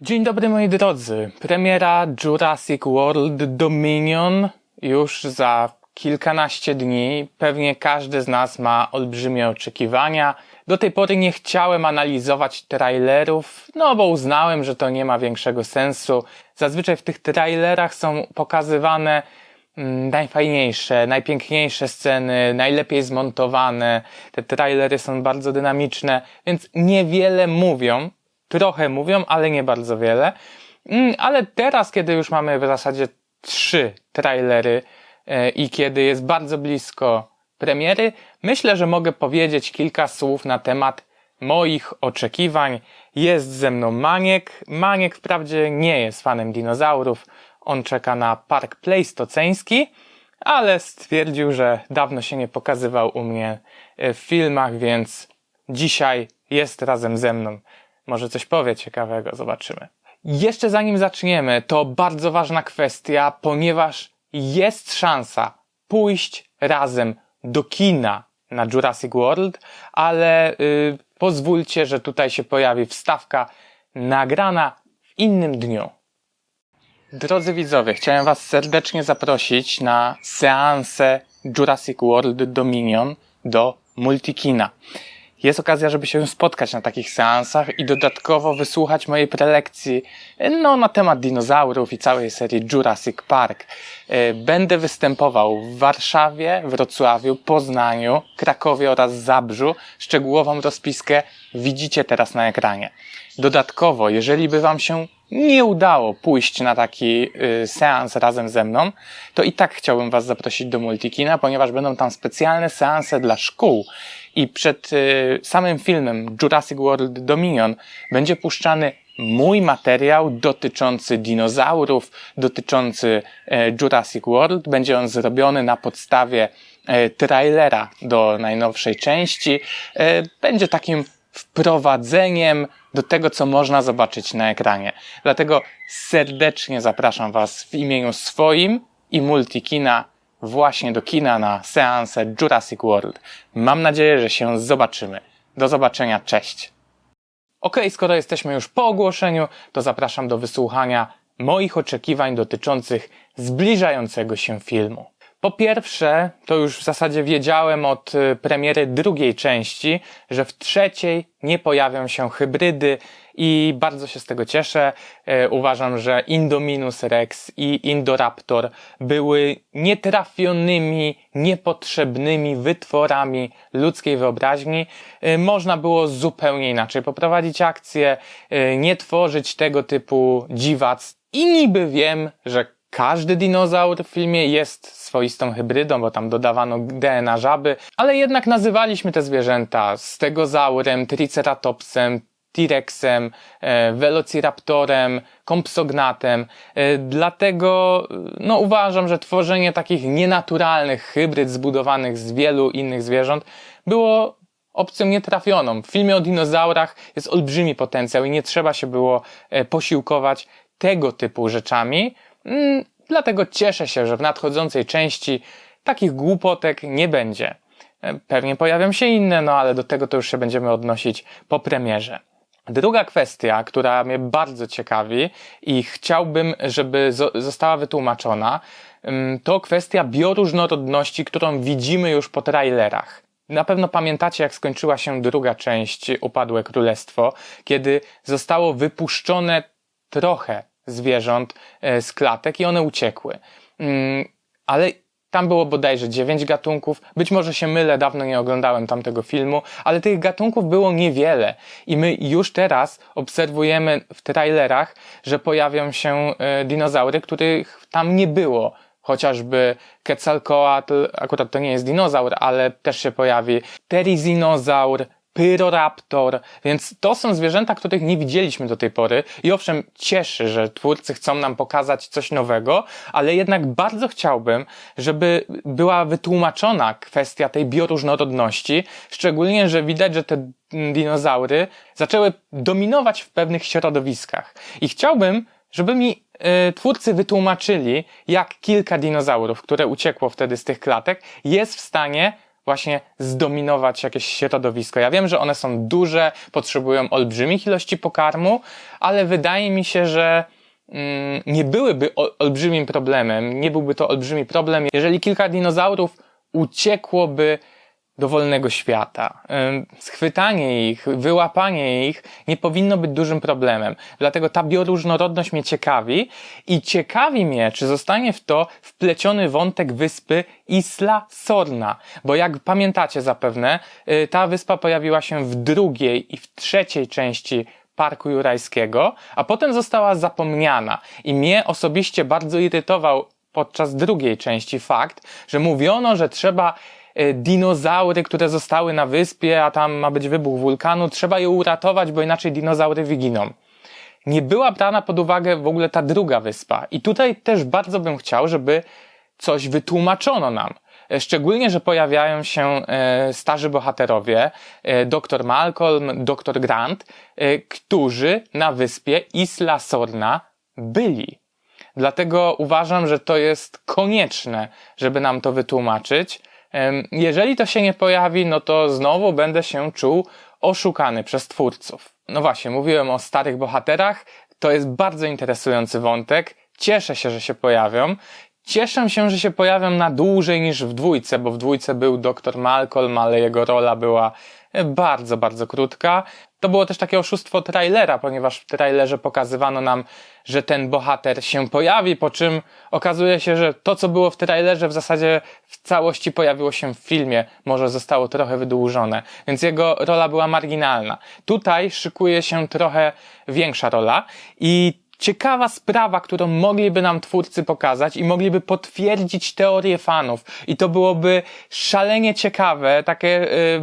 Dzień dobry moi drodzy. Premiera Jurassic World Dominion już za kilkanaście dni. Pewnie każdy z nas ma olbrzymie oczekiwania. Do tej pory nie chciałem analizować trailerów, no bo uznałem, że to nie ma większego sensu. Zazwyczaj w tych trailerach są pokazywane mm, najfajniejsze, najpiękniejsze sceny, najlepiej zmontowane. Te trailery są bardzo dynamiczne, więc niewiele mówią. Trochę mówią, ale nie bardzo wiele. Mm, Ale teraz, kiedy już mamy w zasadzie trzy trailery e, i kiedy jest bardzo blisko premiery, myślę, że mogę powiedzieć kilka słów na temat moich oczekiwań. Jest ze mną Maniek. Maniek wprawdzie nie jest fanem dinozaurów. On czeka na park pleistoceński, ale stwierdził, że dawno się nie pokazywał u mnie e, w filmach, więc dzisiaj jest razem ze mną. Może coś powie ciekawego, zobaczymy. Jeszcze zanim zaczniemy, to bardzo ważna kwestia, ponieważ jest szansa pójść razem do kina na Jurassic World, ale y, pozwólcie, że tutaj się pojawi wstawka nagrana w innym dniu. Drodzy widzowie, chciałem Was serdecznie zaprosić na seansę Jurassic World Dominion do Multikina. Jest okazja, żeby się spotkać na takich seansach i dodatkowo wysłuchać mojej prelekcji no, na temat dinozaurów i całej serii Jurassic Park. E, Będę występował w Warszawie, Wrocławiu, Poznaniu, Krakowie oraz Zabrzu. Szczegółową rozpiskę widzicie teraz na ekranie. Dodatkowo, jeżeli by Wam się nie udało pójść na taki y, seans razem ze mną, to i tak chciałbym Was zaprosić do Multikina, ponieważ będą tam specjalne seanse dla szkół i przed y, samym filmem Jurassic World Dominion będzie puszczany mój materiał dotyczący dinozaurów, dotyczący e, Jurassic World. Będzie on zrobiony na podstawie e, trailera do najnowszej części. E, Będzie takim wprowadzeniem do tego, co można zobaczyć na ekranie. Dlatego serdecznie zapraszam Was w imieniu swoim i Multikina właśnie do kina na seansę Jurassic World. Mam nadzieję, że się zobaczymy. Do zobaczenia, cześć! Ok, skoro jesteśmy już po ogłoszeniu, to zapraszam do wysłuchania moich oczekiwań dotyczących zbliżającego się filmu. Po pierwsze, to już w zasadzie wiedziałem od y, premiery drugiej części, że w trzeciej nie pojawią się hybrydy i bardzo się z tego cieszę. E, Uważam, że Indominus Rex i Indoraptor były nietrafionymi, niepotrzebnymi wytworami ludzkiej wyobraźni. E, Można było zupełnie inaczej poprowadzić akcję, e, nie tworzyć tego typu dziwactw. I niby wiem, że każdy dinozaur w filmie jest swoistą hybrydą, bo tam dodawano DNA żaby, ale jednak nazywaliśmy te zwierzęta stegozaurem, triceratopsem, T-Rexem, e, Velociraptorem, Compsognatem. E, Dlatego no, uważam, że tworzenie takich nienaturalnych hybryd zbudowanych z wielu innych zwierząt było opcją nietrafioną. W filmie o dinozaurach jest olbrzymi potencjał i nie trzeba się było e, posiłkować tego typu rzeczami. Mm, Dlatego cieszę się, że w nadchodzącej części takich głupotek nie będzie. E, Pewnie pojawią się inne, no ale do tego to już się będziemy odnosić po premierze. Druga kwestia, która mnie bardzo ciekawi i chciałbym, żeby zo- została wytłumaczona, ym, to kwestia bioróżnorodności, którą widzimy już po trailerach. Na pewno pamiętacie, jak skończyła się druga część Upadłe Królestwo, kiedy zostało wypuszczone trochę zwierząt e, z klatek i one uciekły. Ym, Ale tam było bodajże dziewięć gatunków. Być może się mylę, dawno nie oglądałem tamtego filmu, ale tych gatunków było niewiele. I my już teraz obserwujemy w trailerach, że pojawią się e, dinozaury, których tam nie było. Chociażby Quetzalcoatl, akurat to nie jest dinozaur, ale też się pojawi. Terizinozaur, Pyroraptor, więc to są zwierzęta, których nie widzieliśmy do tej pory. I owszem, cieszy, że twórcy chcą nam pokazać coś nowego, ale jednak bardzo chciałbym, żeby była wytłumaczona kwestia tej bioróżnorodności, szczególnie, że widać, że te dinozaury zaczęły dominować w pewnych środowiskach. I chciałbym, żeby mi y, twórcy wytłumaczyli, jak kilka dinozaurów, które uciekło wtedy z tych klatek, jest w stanie właśnie zdominować jakieś środowisko. Ja wiem, że one są duże, potrzebują olbrzymich ilości pokarmu, ale wydaje mi się, że mm, nie byłyby olbrzymim problemem, nie byłby to olbrzymi problem, jeżeli kilka dinozaurów uciekłoby do wolnego świata. Schwytanie ich, wyłapanie ich nie powinno być dużym problemem. Dlatego ta bioróżnorodność mnie ciekawi i ciekawi mnie, czy zostanie w to wpleciony wątek wyspy Isla Sorna. Bo jak pamiętacie zapewne, y, ta wyspa pojawiła się w drugiej i w trzeciej części Parku Jurajskiego, a potem została zapomniana. I mnie osobiście bardzo irytował podczas drugiej części fakt, że mówiono, że trzeba dinozaury, które zostały na wyspie, a tam ma być wybuch wulkanu, trzeba je uratować, bo inaczej dinozaury wyginą. Nie była brana pod uwagę w ogóle ta druga wyspa. I tutaj też bardzo bym chciał, żeby coś wytłumaczono nam. E, Szczególnie, że pojawiają się e, starzy bohaterowie, e, dr Malcolm, dr Grant, e, którzy na wyspie Isla Sorna byli. Dlatego uważam, że to jest konieczne, żeby nam to wytłumaczyć. Jeżeli to się nie pojawi, no to znowu będę się czuł oszukany przez twórców. No właśnie, mówiłem o starych bohaterach. To jest bardzo interesujący wątek. Cieszę się, że się pojawią. Cieszę się, że się pojawią na dłużej niż w dwójce, bo w dwójce był dr Malcolm, ale jego rola była bardzo, bardzo krótka. To było też takie oszustwo trailera, ponieważ w trailerze pokazywano nam, że ten bohater się pojawi, po czym okazuje się, że to, co było w trailerze, w zasadzie w całości pojawiło się w filmie, może zostało trochę wydłużone, więc jego rola była marginalna. Tutaj szykuje się trochę większa rola i ciekawa sprawa, którą mogliby nam twórcy pokazać i mogliby potwierdzić teorie fanów. I to byłoby szalenie ciekawe, takie y,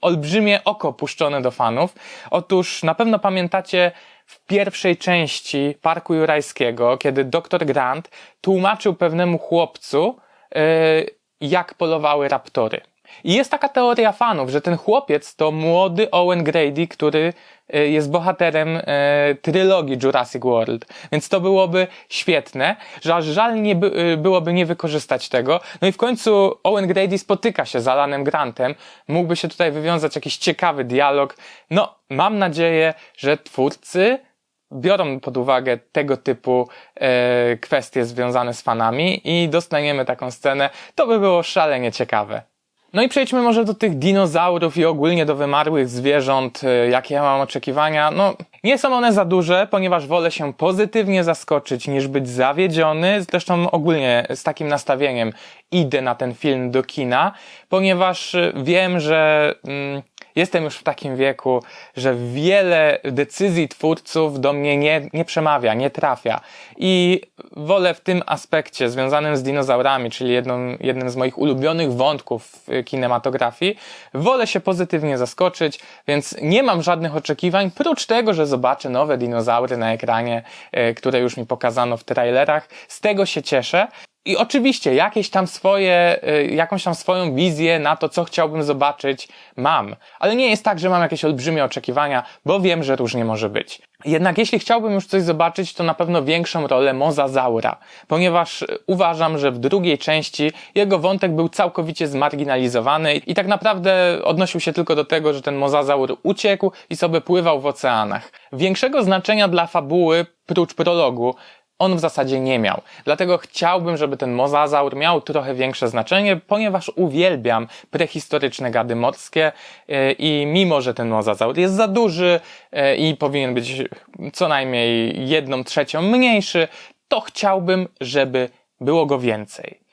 olbrzymie oko puszczone do fanów. Otóż na pewno pamiętacie w pierwszej części Parku Jurajskiego, kiedy dr Grant tłumaczył pewnemu chłopcu, y, jak polowały raptory. I jest taka teoria fanów, że ten chłopiec to młody Owen Grady, który e, jest bohaterem e, trylogii Jurassic World. Więc to byłoby świetne, że aż żal nie by, e, byłoby nie wykorzystać tego. No i w końcu Owen Grady spotyka się z Alanem Grantem. Mógłby się tutaj wywiązać jakiś ciekawy dialog. No, mam nadzieję, że twórcy biorą pod uwagę tego typu e, kwestie związane z fanami i dostaniemy taką scenę. To by było szalenie ciekawe. No i przejdźmy może do tych dinozaurów i ogólnie do wymarłych zwierząt. e, Jakie ja mam oczekiwania? No, nie są one za duże, ponieważ wolę się pozytywnie zaskoczyć niż być zawiedziony. Zresztą ogólnie z takim nastawieniem idę na ten film do kina, ponieważ e, wiem, że mm, jestem już w takim wieku, że wiele decyzji twórców do mnie nie, nie przemawia, nie trafia. I wolę w tym aspekcie związanym z dinozaurami, czyli jedną, jednym z moich ulubionych wątków kinematografii, wolę się pozytywnie zaskoczyć, więc nie mam żadnych oczekiwań, prócz tego, że zobaczę nowe dinozaury na ekranie, e, które już mi pokazano w trailerach. Z tego się cieszę. I oczywiście jakieś tam swoje, y, jakąś tam swoją wizję na to, co chciałbym zobaczyć, mam. Ale nie jest tak, że mam jakieś olbrzymie oczekiwania, bo wiem, że różnie może być. Jednak jeśli chciałbym już coś zobaczyć, to na pewno większą rolę mozazaura, ponieważ y, uważam, że w drugiej części jego wątek był całkowicie zmarginalizowany i tak naprawdę odnosił się tylko do tego, że ten mozazaur uciekł i sobie pływał w oceanach. Większego znaczenia dla fabuły, prócz prologu, on w zasadzie nie miał. Dlatego chciałbym, żeby ten mozazaur miał trochę większe znaczenie, ponieważ uwielbiam prehistoryczne gady morskie e, i mimo, że ten mozazaur jest za duży e, i powinien być co najmniej jedną trzecią mniejszy, to chciałbym, żeby było go więcej.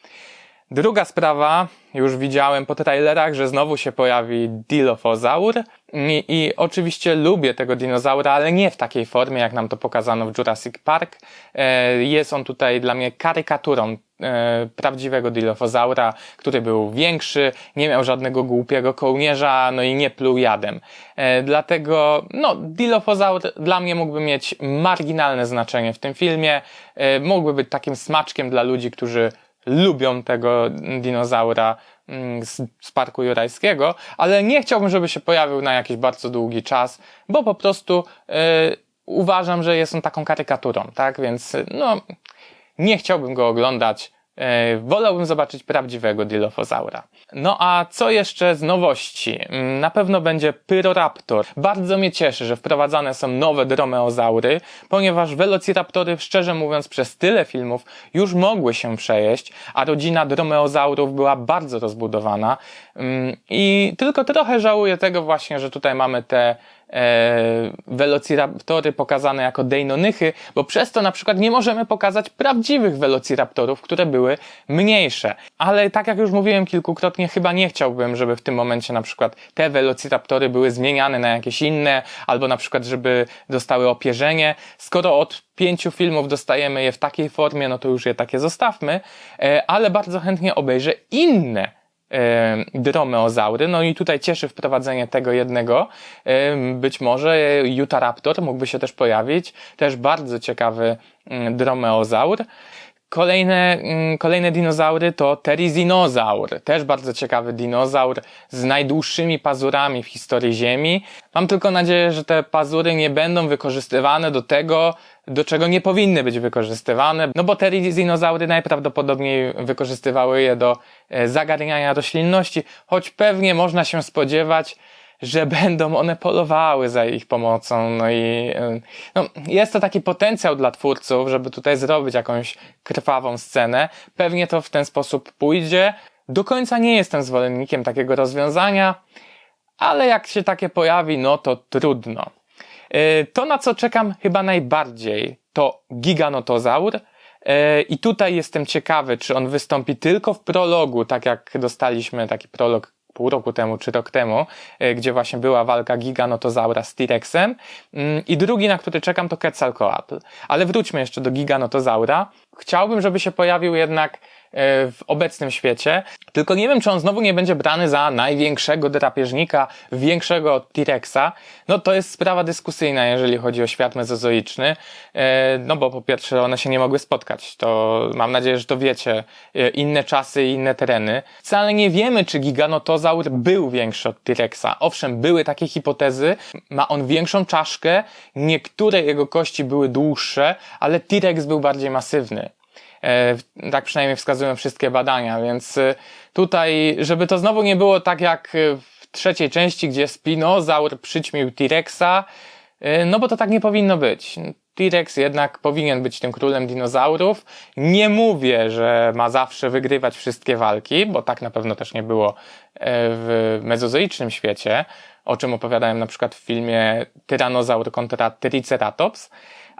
Druga sprawa, już widziałem po trailerach, że znowu się pojawi Dilophosaur I, i oczywiście lubię tego dinozaura, ale nie w takiej formie, jak nam to pokazano w Jurassic Park. E, Jest on tutaj dla mnie karykaturą e, prawdziwego Dilophosaura, który był większy, nie miał żadnego głupiego kołnierza, no i nie pluł jadem. E, Dlatego, no, Dilophosaur dla mnie mógłby mieć marginalne znaczenie w tym filmie, mógłby być takim smaczkiem dla ludzi, którzy lubią tego dinozaura mm, z, z parku jurajskiego, ale nie chciałbym, żeby się pojawił na jakiś bardzo długi czas, bo po prostu e, uważam, że jest on taką karykaturą, tak? Więc no, nie chciałbym go oglądać, E, wolałbym zobaczyć prawdziwego Dilophosaura. No a co jeszcze z nowości? Mm, Na pewno będzie Pyroraptor. Bardzo mnie cieszy, że wprowadzane są nowe dromeozaury, ponieważ Velociraptory, szczerze mówiąc, przez tyle filmów już mogły się przejeść, a rodzina dromeozaurów była bardzo rozbudowana. Mm, I tylko trochę żałuję tego właśnie, że tutaj mamy te Velociraptory pokazane jako deinonychy, bo przez to na przykład nie możemy pokazać prawdziwych Velociraptorów, które były mniejsze. Ale tak jak już mówiłem kilkukrotnie, chyba nie chciałbym, żeby w tym momencie na przykład te Velociraptory były zmieniane na jakieś inne, albo na przykład, żeby dostały opierzenie. Skoro od pięciu filmów dostajemy je w takiej formie, no to już je takie zostawmy, e, ale bardzo chętnie obejrzę inne e, dromeozaury. No i tutaj cieszy wprowadzenie tego jednego. Być może Utahraptor mógłby się też pojawić. Też bardzo ciekawy dromeozaur. Kolejne, mm, kolejne dinozaury to Terizinozaur. Też bardzo ciekawy dinozaur z najdłuższymi pazurami w historii Ziemi. Mam tylko nadzieję, że te pazury nie będą wykorzystywane do tego, do czego nie powinny być wykorzystywane, no bo terizynozaury najprawdopodobniej wykorzystywały je do e, zagarniania roślinności, choć pewnie można się spodziewać, że będą one polowały za ich pomocą. No i no, jest to taki potencjał dla twórców, żeby tutaj zrobić jakąś krwawą scenę. Pewnie to w ten sposób pójdzie. Do końca nie jestem zwolennikiem takiego rozwiązania, ale jak się takie pojawi, no to trudno. E, To, na co czekam chyba najbardziej, to giganotozaur. E, I tutaj jestem ciekawy, czy on wystąpi tylko w prologu, tak jak dostaliśmy taki prolog pół roku temu czy rok temu, e, gdzie właśnie była walka giganotozaura z T-Rexem. Mm, I drugi, na który czekam, to Quetzalcoatl. Ale wróćmy jeszcze do giganotozaura. Chciałbym, żeby się pojawił jednak w obecnym świecie. Tylko nie wiem, czy on znowu nie będzie brany za największego drapieżnika, większego od T-Rexa. No to jest sprawa dyskusyjna, jeżeli chodzi o świat mezozoiczny. E, No bo po pierwsze one się nie mogły spotkać. To mam nadzieję, że to wiecie. E, Inne czasy i inne tereny. Wcale nie wiemy, czy giganotozaur był większy od T-Rexa. Owszem, były takie hipotezy. Ma on większą czaszkę, niektóre jego kości były dłuższe, ale T-Rex był bardziej masywny. E, tak przynajmniej wskazują wszystkie badania, więc e, tutaj, żeby to znowu nie było tak jak e, w trzeciej części, gdzie spinozaur przyćmił T-Rexa, no bo to tak nie powinno być. T-Rex jednak powinien być tym królem dinozaurów. Nie mówię, że ma zawsze wygrywać wszystkie walki, bo tak na pewno też nie było w mezozoicznym świecie, o czym opowiadałem na przykład w filmie Tyrannozaur kontra Triceratops,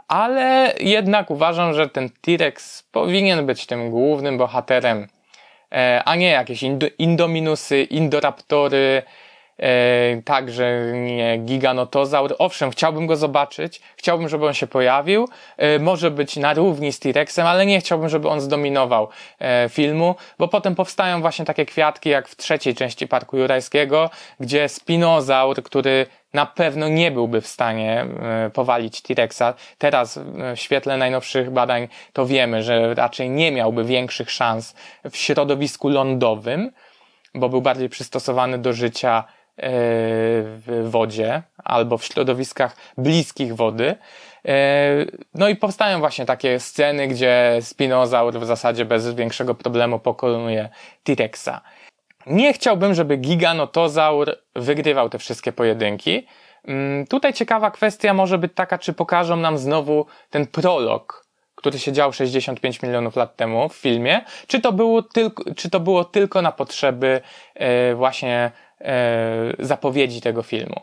ale jednak uważam, że ten T-Rex powinien być tym głównym bohaterem, e, a nie jakieś indo, Indominusy, Indoraptory, także nie Giganotozaur. Owszem, chciałbym go zobaczyć, chciałbym, żeby on się pojawił, e, może być na równi z T-Rexem, ale nie chciałbym, żeby on zdominował e, filmu, bo potem powstają właśnie takie kwiatki jak w trzeciej części Parku Jurajskiego, gdzie Spinozaur, który na pewno nie byłby w stanie e, powalić T-Rexa. Teraz e, w świetle najnowszych badań to wiemy, że raczej nie miałby większych szans w środowisku lądowym, bo był bardziej przystosowany do życia e, w wodzie albo w środowiskach bliskich wody. E, No i powstają właśnie takie sceny, gdzie spinozaur w zasadzie bez większego problemu pokonuje T-Rexa. Nie chciałbym, żeby giganotozaur wygrywał te wszystkie pojedynki. Mm, Tutaj ciekawa kwestia może być taka, czy pokażą nam znowu ten prolog, który się dział 65 milionów lat temu w filmie, czy to było tylko, czy to było tylko na potrzeby e, właśnie e, zapowiedzi tego filmu.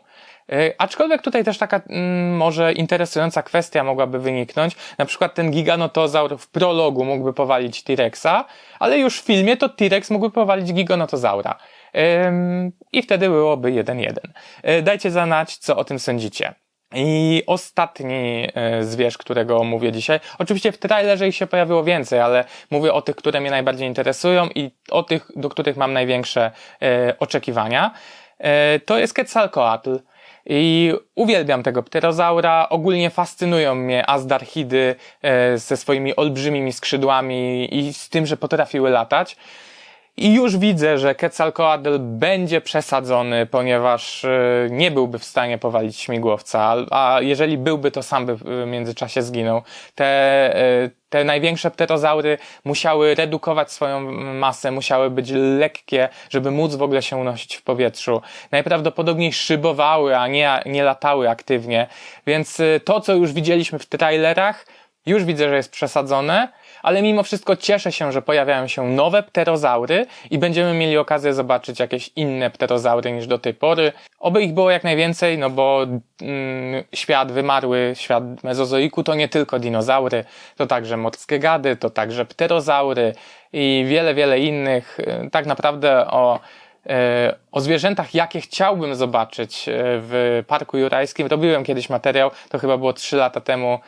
E, Aczkolwiek tutaj też taka mm, może interesująca kwestia mogłaby wyniknąć. Na przykład ten giganotozaur w prologu mógłby powalić T-Rexa, ale już w filmie to T-Rex mógłby powalić giganotozaura. I wtedy byłoby 1-1. E, Dajcie znać, co o tym sądzicie. I ostatni e, zwierz, którego omówię dzisiaj. Oczywiście w trailerze ich się pojawiło więcej, ale mówię o tych, które mnie najbardziej interesują i o tych, do których mam największe e, oczekiwania. E, to jest Quetzalcoatl. I uwielbiam tego pterozaura. Ogólnie fascynują mnie azdarchidy ze swoimi olbrzymimi skrzydłami i z tym, że potrafiły latać. I już widzę, że Quetzalcoatl będzie przesadzony, ponieważ e, nie byłby w stanie powalić śmigłowca, a jeżeli byłby, to sam by w międzyczasie zginął. Te, e, te największe pterozaury musiały redukować swoją masę, musiały być lekkie, żeby móc w ogóle się unosić w powietrzu. Najprawdopodobniej szybowały, a nie, nie latały aktywnie. Więc e, to, co już widzieliśmy w trailerach, już widzę, że jest przesadzone, ale mimo wszystko cieszę się, że pojawiają się nowe pterozaury i będziemy mieli okazję zobaczyć jakieś inne pterozaury niż do tej pory. Oby ich było jak najwięcej, no bo mm, świat wymarły, świat mezozoiku to nie tylko dinozaury, to także morskie gady, to także pterozaury i wiele, wiele innych. Tak naprawdę o e, o zwierzętach, jakie chciałbym zobaczyć e, w Parku Jurajskim. Robiłem kiedyś materiał, to chyba było 3 lata temu,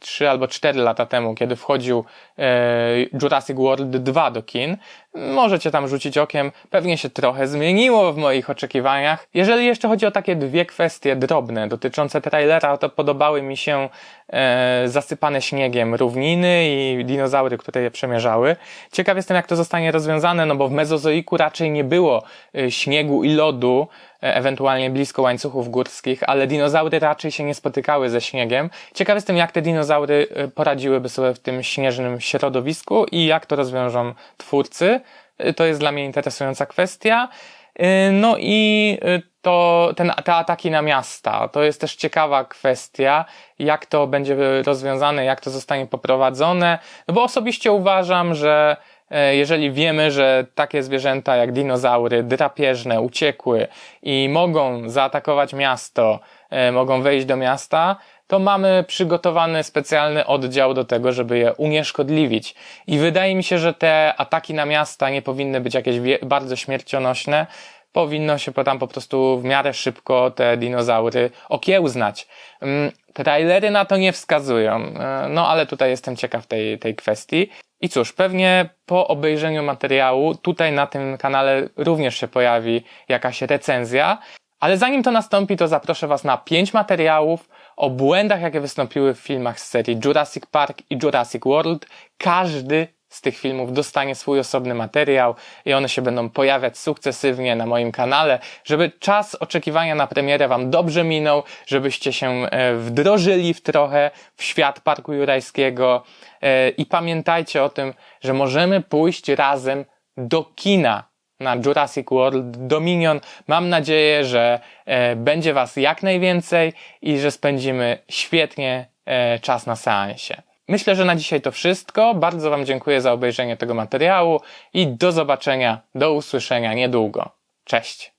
3 albo 4 lata temu, kiedy wchodził e, Jurassic World 2 do kin. Możecie tam rzucić okiem. Pewnie się trochę zmieniło w moich oczekiwaniach. Jeżeli jeszcze chodzi o takie dwie kwestie drobne dotyczące trailera, to podobały mi się e, zasypane śniegiem równiny i dinozaury, które je przemierzały. Ciekaw jestem, jak to zostanie rozwiązane, no bo w mezozoiku raczej nie było e, śniegu i lodu, ewentualnie blisko łańcuchów górskich, ale dinozaury raczej się nie spotykały ze śniegiem. Ciekaw jestem, jak te dinozaury e, poradziłyby sobie w tym śnieżnym środowisku i jak to rozwiążą twórcy. E, To jest dla mnie interesująca kwestia. E, No i e, to, ten, te ataki na miasta, to jest też ciekawa kwestia, jak to będzie rozwiązane, jak to zostanie poprowadzone, no bo osobiście uważam, że e, jeżeli wiemy, że takie zwierzęta jak dinozaury drapieżne, uciekły i mogą zaatakować miasto, e, mogą wejść do miasta, to mamy przygotowany specjalny oddział do tego, żeby je unieszkodliwić. I wydaje mi się, że te ataki na miasta nie powinny być jakieś bardzo śmiercionośne. Powinno się tam po prostu w miarę szybko te dinozaury okiełznać. Mm, Trailery na to nie wskazują, e, no ale tutaj jestem ciekaw tej, tej kwestii. I cóż, pewnie po obejrzeniu materiału tutaj na tym kanale również się pojawi jakaś recenzja, ale zanim to nastąpi, to zaproszę Was na pięć materiałów o błędach, jakie wystąpiły w filmach z serii Jurassic Park i Jurassic World. Każdy z tych filmów dostanie swój osobny materiał i one się będą pojawiać sukcesywnie na moim kanale, żeby czas oczekiwania na premierę Wam dobrze minął, żebyście się e, wdrożyli w trochę w świat Parku Jurajskiego e, i pamiętajcie o tym, że możemy pójść razem do kina na Jurassic World Dominion. Mam nadzieję, że e, będzie Was jak najwięcej i że spędzimy świetnie czas na seansie. Myślę, że na dzisiaj to wszystko. Bardzo Wam dziękuję za obejrzenie tego materiału i do zobaczenia, do usłyszenia niedługo. Cześć!